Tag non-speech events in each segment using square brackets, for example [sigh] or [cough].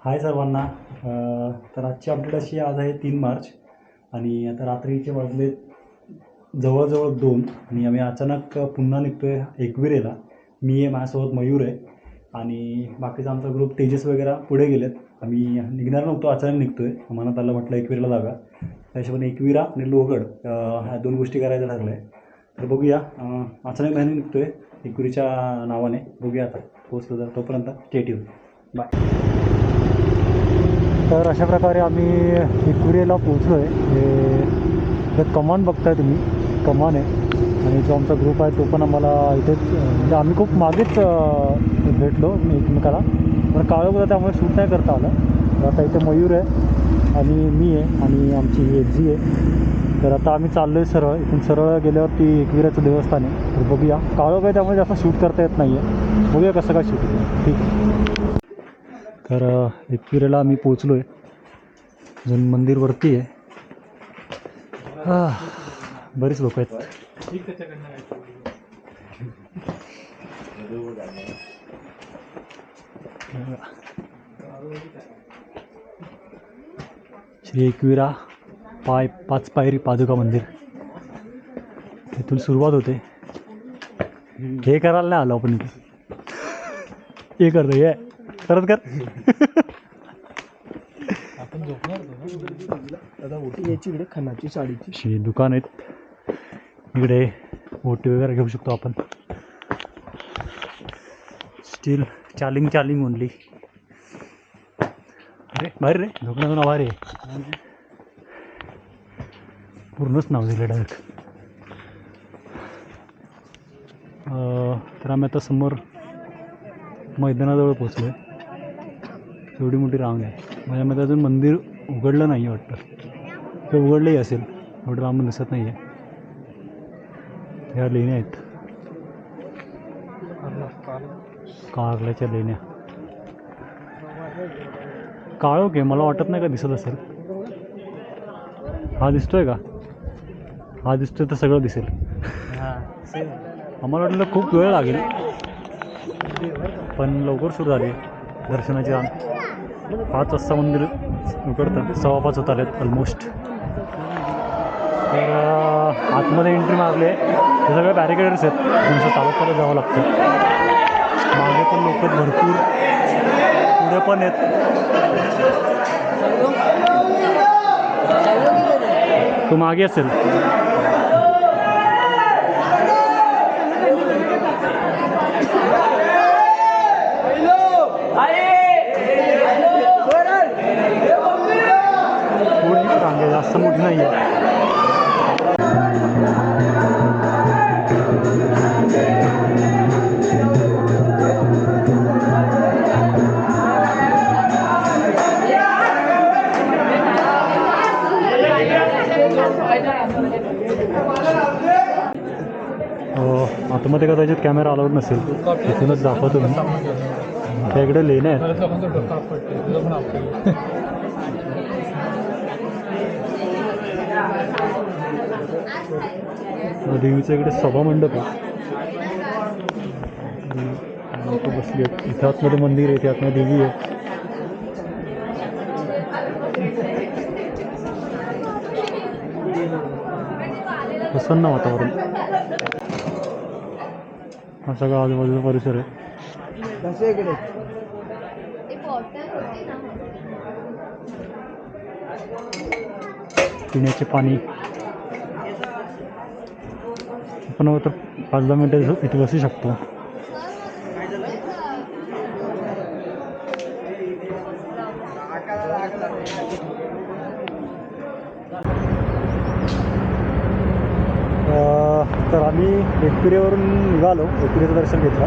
हाय सर्वांना. तर आजची अपडेट अशी आज आहे तीन मार्च आणि आता रात्रीचे वाजले जवळजवळ दोन आणि आम्ही अचानक पुन्हा निघतो आहे एकविरेला. मी आहे माझ्यासोबत मयूर आहे आणि बाकीचा आमचा ग्रुप तेजस वगैरे पुढे गेलेत. आम्ही निघणार नव्हतो अचानक निघतो आहे मनात आलं म्हटलं एकविरेला जागा त्या हिशोबाने एकविरा आणि लोहगड ह्या दोन गोष्टी करायचं ठरलं आहे तर बघूया अचानक नाही निघतो आहे एकविरीच्या नावाने. बघूया आता पोचलो तर तोपर्यंत स्टेट येऊन बाय. तर अशा प्रकारे आम्ही इकुरेला पोचलो आहे हे हे कमान बघताय तुम्ही. कमान आहे. आणि जो आमचा ग्रुप आहे तो पण आम्हाला इथेच म्हणजे आम्ही खूप मागेच भेटलो एकमेकाला. पण काळं होतं त्यामुळे शूट नाही करता आलं. तर आता इथे मयूर आहे आणि मी आहे आणि आमची ही एक्झी आहे. तर आता आम्ही चाललो आहे सरळ. इथून सरळ गेल्यावरती एकविराचं देवस्थान आहे. तर बघूया. काळोख आहे त्यामुळे जास्त शूट करता येत नाही आहे बघूया कसं काय शूट ठीक आहे. तर अ, एकविरेला आम्ही पोचलो आहे अजून मंदिरवरती आहे. हां बरीच लोक आहेत. श्री एकविरा पाय पाच पायरी पादुका मंदिर. इथून सुरुवात होते. हे करायला नाही आलो आपण इथे. हे करतो हे. परत कर. आपण झोपणार इकडे खणाची साडीची. अशी दुकान आहेत. इकडे ओटी वगैरे घेऊ शकतो आपण. स्टील चालिंग चालिंग ओनली अरे बाहेर रे. झोपण्याचं नाव रे पूर्णच नाव दिलं डायरेक्ट तर आम्ही आता समोर मैदानाजवळ पोचलो आहे एवढी मोठी रांग आहे. माझ्यामध्ये अजून मंदिर उघडलं नाही आहे वाटतं. ते उघडलंही असेल. एवढं लांबून दिसत नाही आहे ह्या लेण्या आहेत. कारल्याच्या लेण्या. काळोख आहे. मला वाटत नाही का दिसत असेल. हा दिसतोय का? हा दिसतोय तर सगळं दिसेल. आम्हाला वाटलं खूप वेळ लागेल. पण लवकर सुरू झाली दर्शनाची रांग. पाच वाजता मंदिर उघडतं. सव्वा पाच होत आलेत ऑलमोस्ट तर आतमध्ये एंट्री मारली आहे. हे सगळे बॅरिकेडर्स आहेत. तुमचं चालत चालत जावं लागतं. मागे पण लोक भरपूर. पुढे पण आहेत. तो मागे असेल. थोडीच रांग आहे जास्त मोठी नाही आहे अं, आतमध्ये कदाचित कॅमेरा अलाउड नसेल. इथूनच दाखवतो मी. त्या इकडे लेण्या आहेत. [laughs] [laughs] देवीचं इकडे सभामंडप आहे. लोक बसली आहेत. इथं आतमध्ये मंदिर आहे इथे आतमध्ये देवी आहे. प्रसन्न वातावरण. हा सगळा आजूबाजूचा परिसर आहे. इकडे? पिण्याचे पाणी. आपण तर पाच दहा मिनटं इथे बसू शकतो. तर आम्ही एकपिरेवरून निघालो एकपिरेचं दर्शन घेतलं.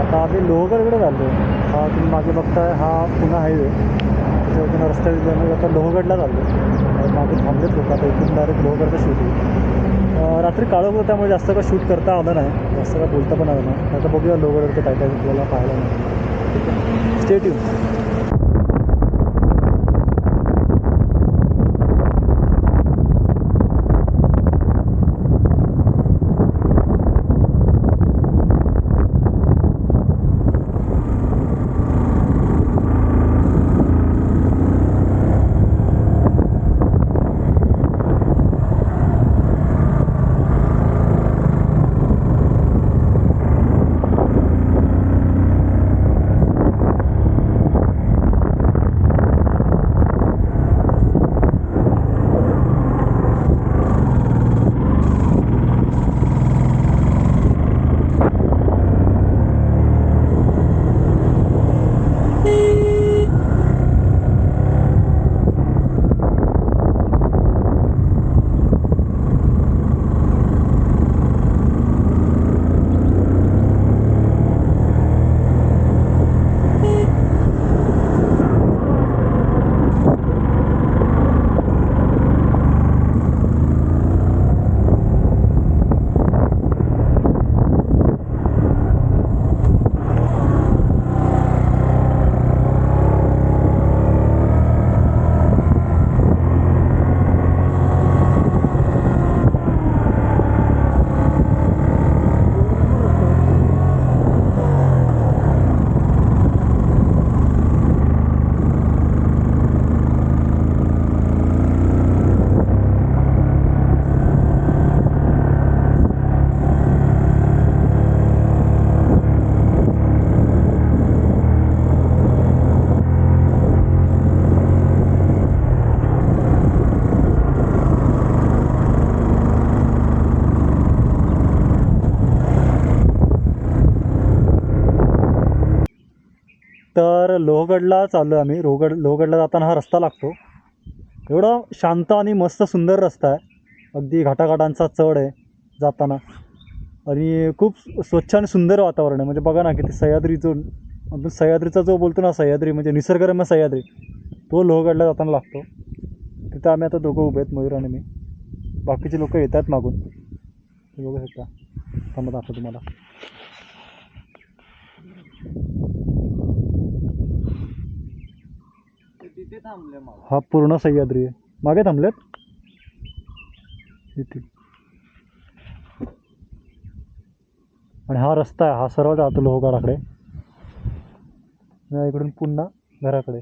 आता आम्ही लोहगडकडे झालो हा तुम्ही मागे बघताय हा पुन्हा हायवे त्याच्यावरतून रस्ता गेल्यामुळे आता लोहगडला चाललो मागे थांबलेत लोक. आता इथून डायरेक्ट लोहगडचं शूट होईल. रात्री काळं होतं त्यामुळे जास्त काय शूट करता आलं नाही. जास्त काय बोलता पण आलं नाही. आता बघूया लोहगडवरती काय काय आपल्याला पाहायला नाही ठीक आहे. स्टेट लोहगडला चाललो आहे आम्ही. लोहगड लोहगडला जाताना हा रस्ता लागतो. एवढा शांत आणि मस्त सुंदर रस्ता आहे. अगदी घाटाघाटांचा चढ आहे जाताना. आणि खूप स्वच्छ आणि सुंदर वातावरण आहे. म्हणजे बघा ना किती सह्याद्री जो आपण सह्याद्रीचा जो बोलतो ना सह्याद्री म्हणजे निसर्गरम्य सह्याद्री तो लोहगडला जाताना लागतो. तिथं आम्ही आता दोघं उभे आहेत मयूर आणि मी. बाकीचे लोक येत आहेत मागून. ते बघू शकता. थांबत दाखवतो तुम्हाला. थांबले मग हा पूर्ण सह्याद्री आहे. मागे थांबलेत इथे. आणि हा रस्ता आहे हा सर्व जातो लोहगडाकडे इकडून पुन्हा घराकडे.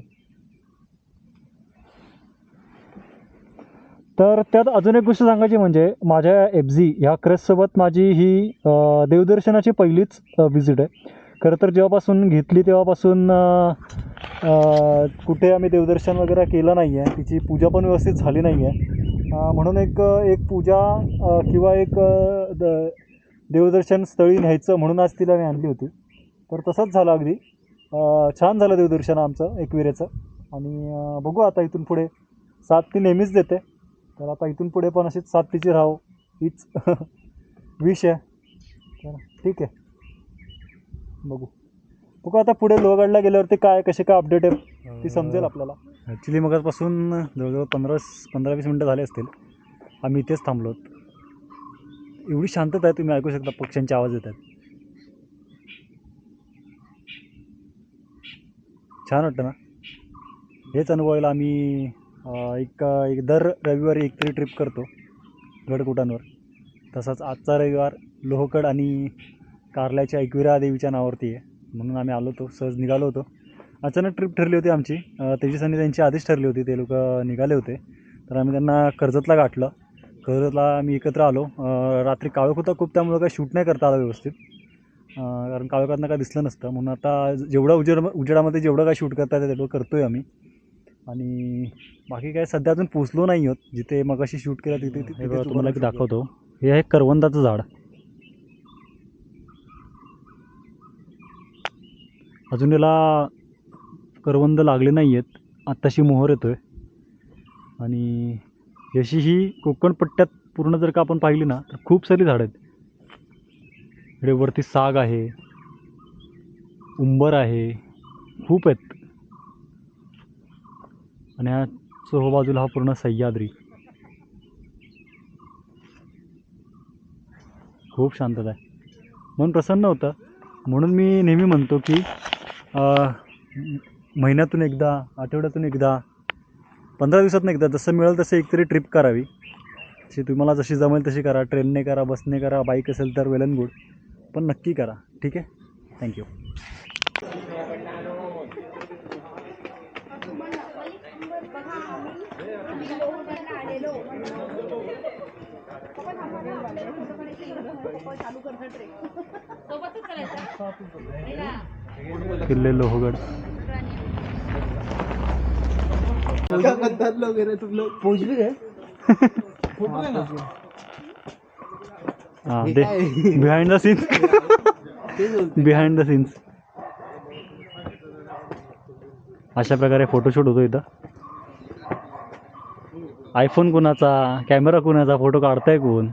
तर त्यात अजून एक गोष्ट सांगायची म्हणजे माझ्या एफ झी ह्या क्रेससोबत माझी ही देवदर्शनाची पहिलीच विजिट आहे. खरं तर जेव्हापासून घेतली तेव्हापासून कुठे आम्ही देवदर्शन वगैरे केलं नाही आहे तिची पूजा पण व्यवस्थित झाली नाही आहे म्हणून एक एक पूजा किंवा एक द देवदर्शन स्थळी न्यायचं म्हणून आज तिला मी आणली होती. तर तसंच झालं अगदी. छान झालं देवदर्शन आमचं एकविरेचं. आणि बघू आता इथून पुढे. साथ ती नेहमीच देते. तर आता इथून पुढे पण अशीच साथ तिची राहो. हीच [laughs] विष आहे तर ठीक आहे. बघू. बघू आता पुढे लोहगडला गेल्यावरती काय कसे काय अपडेट आहे ती समजेल आपल्याला. ॲक्च्युली मगापासून जवळजवळ पंधरा पंधरा वीस मिनटं झाले असतील. आम्ही इथेच थांबलो एवढी शांतता आहे तुम्ही ऐकू शकता पक्ष्यांचे आवाज येत आहेत. छान वाटतं ना? हेच अनुभवायला आम्ही एक एक दर रविवारी एक तरी ट्रिप करतो गडकुटांवर. तसाच आजचा रविवार लोहगड आणि कारल्याच्या एकविरा देवीच्या नावावरती आहे. म्हणून आम्ही आलो होतो. सहज निघालो होतो. अचानक ट्रिप ठरली होती आमची. तेजस आणि त्यांची आधीच ठरली होती. ते लोक निघाले होते. तर आम्ही त्यांना कर्जतला गाठलं. कर्जतला आम्ही एकत्र आलो. रात्री काळोख होता खूप. त्यामुळं काही शूट नाही करता आलं व्यवस्थित. कारण काळोखातनं काय दिसलं नसतं. म्हणून आता जेवढं उजेड उजेडामध्ये जेवढं काय शूट करता येतं तेवढं करतो आहे आम्ही. आणि बाकी काय सध्या अजून पोचलो नाही आहोत. जिथे मगाशी शूट केलं तिथे तिथे तुम्हाला एक दाखवतो. हे आहे करवंदाचं झाड. अजून याला करवंद लागले नाही आहेत आत्ताशी मोहर येतो आहे आणि अशी ही कोकण पट्ट्यात पूर्ण जर का आपण पाहिली ना तर खूप सारी झाडं आहेत. इकडे वरती साग आहे. उंबर आहे. खूप आहेत. आणि ह्या चोहोबाजूला हा पूर्ण सह्याद्री. खूप शांतता आहे. मन प्रसन्न होतं. म्हणून मी नेहमी म्हणतो की महिन्यातून एकदा आठवड्यातून एकदा पंधरा दिवसातून एकदा जसं मिळेल तसं एकतरी ट्रिप करावी. जशी तुम्हाला जशी जमेल तशी करा. ट्रेनने करा बसने करा बाईक असेल तर वेल अँड गुड पण नक्की करा. ठीक आहे? थँक्यू किल्ले लोहगढ़। वगैरे तुम लोग? पहुँच भी गए? हाँ behind the scenes behind the scenes अशा प्रकारे फोटोशूट होतो इथं. आयफोन कोणाचा? कॅमेरा कोणाचा? फोटो काढताय कोण?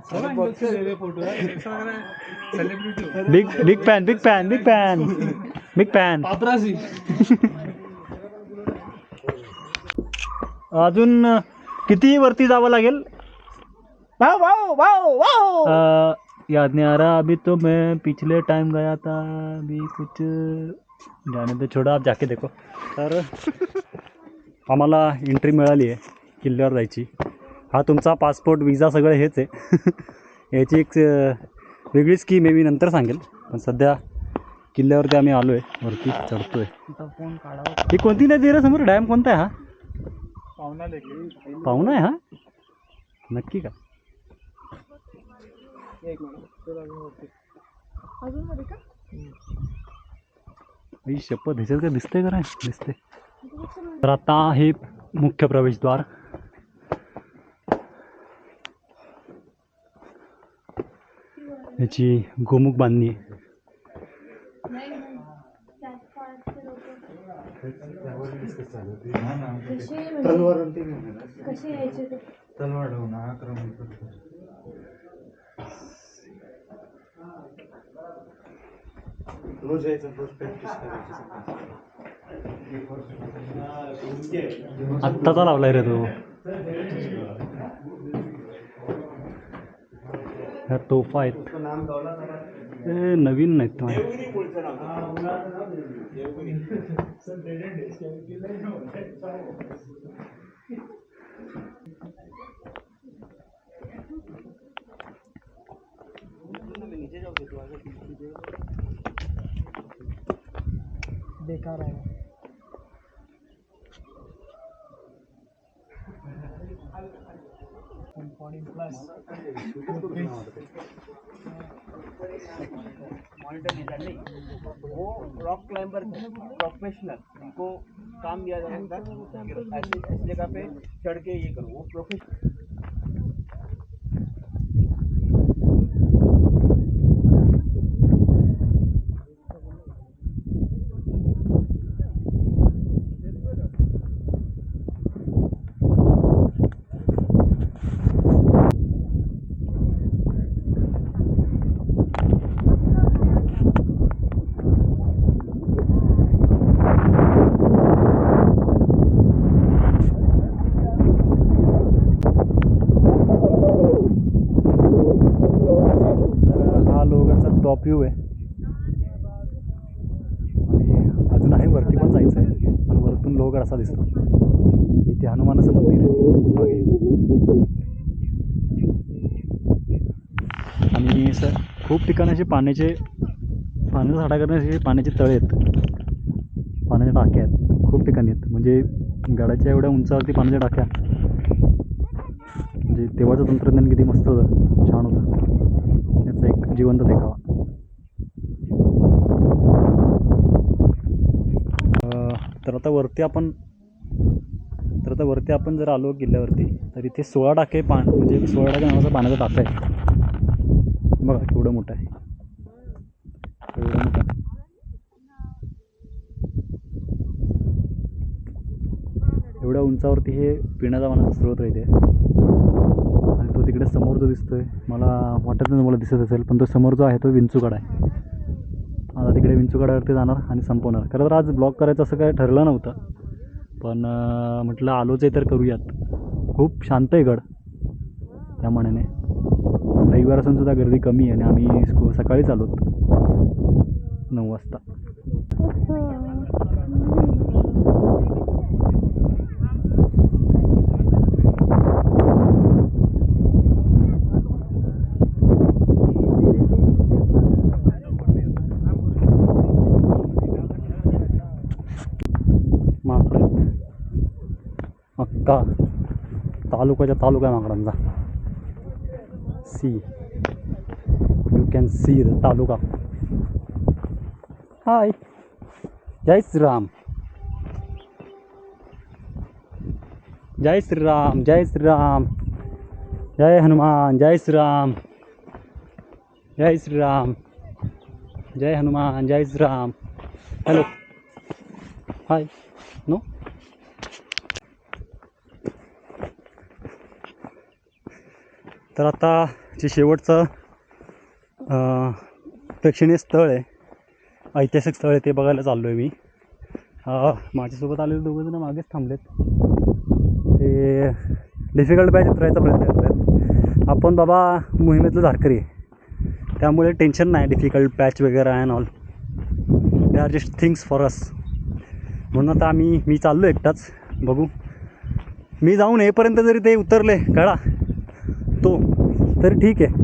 Big big fan big fan big fan big paparazzi अजून किती वरती जावं लागेल? अ, याद नहीं आ रहा अभी तो मैं पिछले टाइम गया था अभी कुछ जाने दो छोड़ा आप जाके देखो. तर आम्हाला एंट्री मिळाली आहे. किल्ल्यावर जायची. हा तुमचा पासपोर्ट विजा सगळं हेच आहे. [laughs] याची एक वेगळी स्कीम आहे मी नंतर सांगेल. पण सध्या किल्ल्यावरती आम्ही आलो आहे वरती चढतो आहे ही कोणती नदी आहे रे समोर? डॅम कोणता आहे हा? पाहुणा पाहुणा आहे हा? नक्की का? एक मिनिट. तुला अजून होते. आई शपथ ह्याच्यात काय दिसतंय का नाही दिसते तर आता हे मुख्य प्रवेशद्वार. याची गोमुख बांधणी. तलवार तलवार रोज यायचं रोज प्रॅक्टिस करायची आत्ताचा लावलाय रे तो. ह्या तोफा आहेत. हे नवीन नाहीत तो बेकार आहे. मॉनिटर डिजाइन नहीं वो रॉक क्लाइंबर प्रोफेशनल उनको काम दिया जाता है ऐसी जगह पे चढ़ के ये करो. वो प्रोफेशनल तर हा लोगांचा टॉप व्ह्यू आहे आणि अजून आहे वरती पण जायचं आहे आणि वरतून लोहगड असा दिसतो इथे हनुमानाचं मंदिर आहे मागे आणि असं खूप ठिकाणी असे पाण्याचे पाण्याचा साठा करण्याचे पाण्याचे तळे आहेत. पाण्याच्या टाक्या आहेत. खूप ठिकाणी आहेत. म्हणजे गडाच्या एवढ्या उंचावरती पाण्याच्या टाक्या म्हणजे तेव्हाचं तंत्रज्ञान किती मस्त होतं. छान होतं. याचा एक जिवंत देखावा. तर आता वरती आपण तर आता वरती आपण जर आलो किल्ल्यावरती तर इथे सोळा टाके पाण म्हणजे सोळा टाके नावाचा पाण्याचा टाका आहे. बघा केवढं मोठं आहे. एवढ्या उंचावरती हे पिण्याचा पाण्याचा स्रोत आहे आणि तो तिकडे समोर जो दिसतोय मला वाटत नाही तुम्हाला दिसत असेल पण तो समोर जो आहे तो विंचूकडा आहे. आता तिकडे विंचूकडावरती जाणार आणि संपवणार. खरं तर आज ब्लॉग करायचं असं काय ठरलं नव्हतं पण म्हटलं आलोच आहे तर करूयात. खूप शांत आहे गड त्या मानाने. रविवार असून सुद्धा गर्दी कमी आहे आणि आम्ही स्कू सकाळीच आलो नऊ वाजता. अक्का. तालुक्याच्या तालुका माकडांचा. See. You can see the taluka. Hi. जय श्रीराम. जय श्रीराम जय श्रीराम. जय हनुमान जय श्रीराम. जय श्रीराम. जय हनुमान जय श्रीराम. हॅलो. हाय. नो. तर आता जे शेवटचं प्रेक्षणीय स्थळ आहे. ऐतिहासिक स्थळ आहे ते बघायला चाललो आहे मी माझ्यासोबत आलेले दोघंजण मागेच थांबलेत. ते डिफिकल्ट बॅच उतरायचा प्रयत्न करतो आपण बाबा मोहिमेतलं धारकरी आहे. त्यामुळे टेन्शन नाही डिफिकल्ट पॅच वगैरे and all they are just things for us म्हणून आता आम्ही मी चाललो एकटाच. बघू. मी जाऊन येईपर्यंत जरी ते उतरले कळा. तो. तरी ठीक आहे.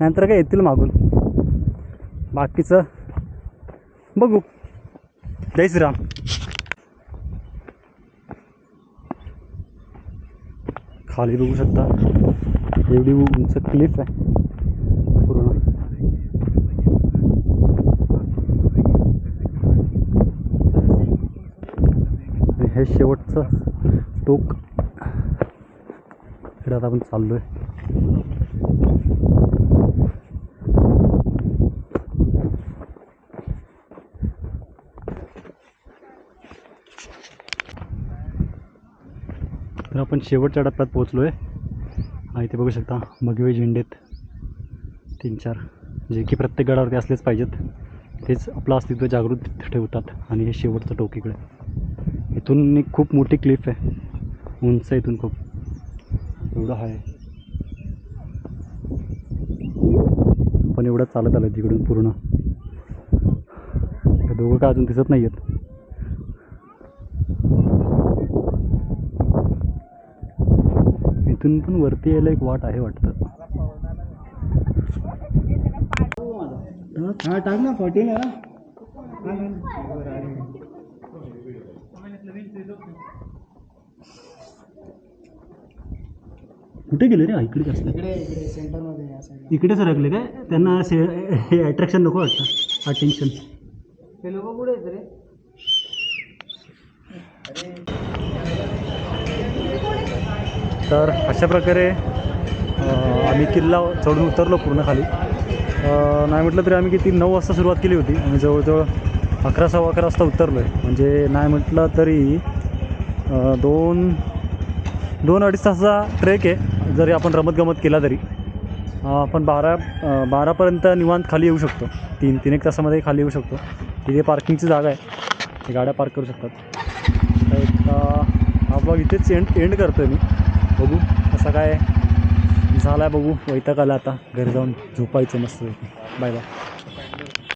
नंतर काय येतील मागून. बाकीचं बघू. जय श्रीराम. खाली बघू शकता. एवढी उंच क्लिफ आहे. पूर्ण. हे शेवटचं टोक. इकडे आता आपण चाललो आहे तर आपण शेवटच्या टप्प्यात पोहोचलो आहे आणि बघू शकता भगवे झेंडेत तीन चार जे की प्रत्येक गडावरती असलेच पाहिजेत. तेच आपलं अस्तित्व जागृत ठेवतात आणि हे शेवटचं टोक इकडे. इथून एक खूप मोठी क्लिफ आहे. उंच आहे इथून खूप. एवढं आहे पण एवढं चालत आलं तिकडून पूर्ण. दोघं का अजून दिसत नाही आहेत इथून पण वरती यायला एक वाट आहे वाटतं. हा टाक ना फोर्टीन आहे कुठे गेले रे? इकडे असतं इकडे इकडे सेंटरमध्ये या साईड इकडे सरकले काय? त्यांना हे अट्रॅक्शन नको वाटतं. अटेन्शन तर अशा प्रकारे आम्ही किल्ला चढून उतरलो पूर्ण खाली. नाही म्हटलं तरी आम्ही किती नऊ वाजता सुरुवात केली होती आणि जवळजवळ अकरा सव्वा अकरा वाजता उतरलो आहे म्हणजे नाही म्हटलं तरी दोन दोन अडीच तासाचा ट्रेक आहे जरी आपण रमतगमत केला तरी. आपण बारा बारापर्यंत निवांत खाली येऊ शकतो. तीन तीन एक तासामध्ये खाली येऊ शकतो. तिथे पार्किंगची जागा आहे. ते गाड्या पार्क करू शकतात. एक हा ब्लॉग इथेच एंड एंड करतो आहे मी. बघू असं काय झाला आहे बघू. वैताग आला आता. घरी जाऊन झोपायचं मस्त बाय बाय